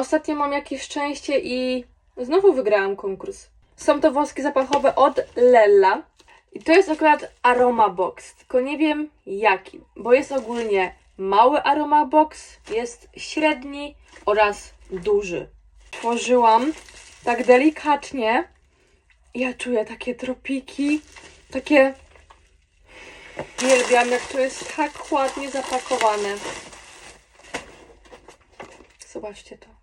Ostatnio mam jakieś szczęście i znowu wygrałam konkurs. Są to woski zapachowe od Lella. I to jest akurat Aroma Box, tylko nie wiem jaki, bo jest ogólnie mały Aroma Box, jest średni oraz duży. Tworzyłam tak delikatnie. Ja czuję takie tropiki, takie... Uwielbiam, jak to jest tak ładnie zapakowane. Zobaczcie to.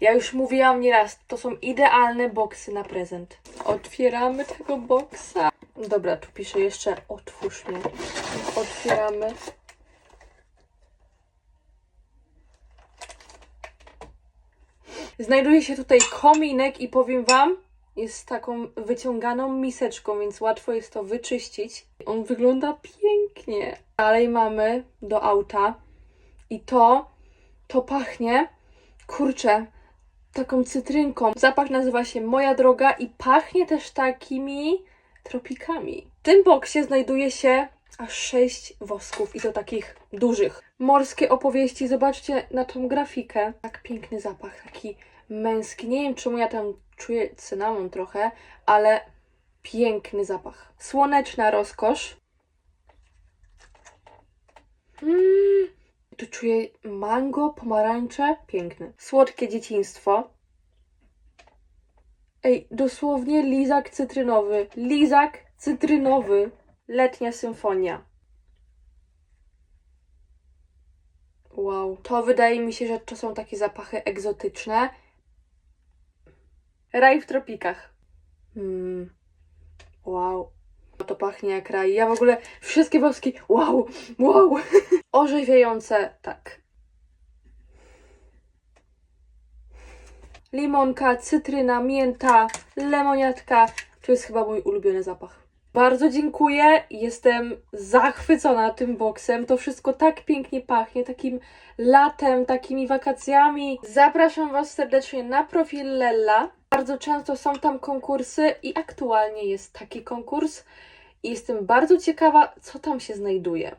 Ja już mówiłam nieraz, to są idealne boksy na prezent. Otwieramy tego boksa. Dobra, tu pisze jeszcze otwórz mnie. Otwieramy. Znajduje się tutaj kominek i powiem Wam, jest taką wyciąganą miseczką, więc łatwo jest to wyczyścić. On wygląda pięknie. Dalej mamy do auta i to, to pachnie, kurczę, taką cytrynką. Zapach nazywa się Moja Droga i pachnie też takimi tropikami. W tym boksie znajduje się aż sześć wosków i to takich dużych. Morskie opowieści, zobaczcie na tą grafikę. Tak piękny zapach, taki męski. Nie wiem czemu ja tam czuję cynamon trochę, ale piękny zapach. Słoneczna rozkosz. Mm, tu czuję mango, pomarańcze. Piękny. Słodkie dzieciństwo. Ej, dosłownie lizak cytrynowy. Lizak cytrynowy. Letnia symfonia. Wow. To wydaje mi się, że to są takie zapachy egzotyczne. Raj w tropikach. Mm. Wow. To pachnie jak raj. Ja w ogóle wszystkie woski. Wow, wow. Orzeźwiające, tak. Limonka, cytryna, mięta, lemoniatka. To jest chyba mój ulubiony zapach. Bardzo dziękuję. Jestem zachwycona tym boksem. To wszystko tak pięknie pachnie, takim latem, takimi wakacjami. Zapraszam Was serdecznie na profil Lella. Bardzo często są tam konkursy i aktualnie jest taki konkurs. I jestem bardzo ciekawa, co tam się znajduje.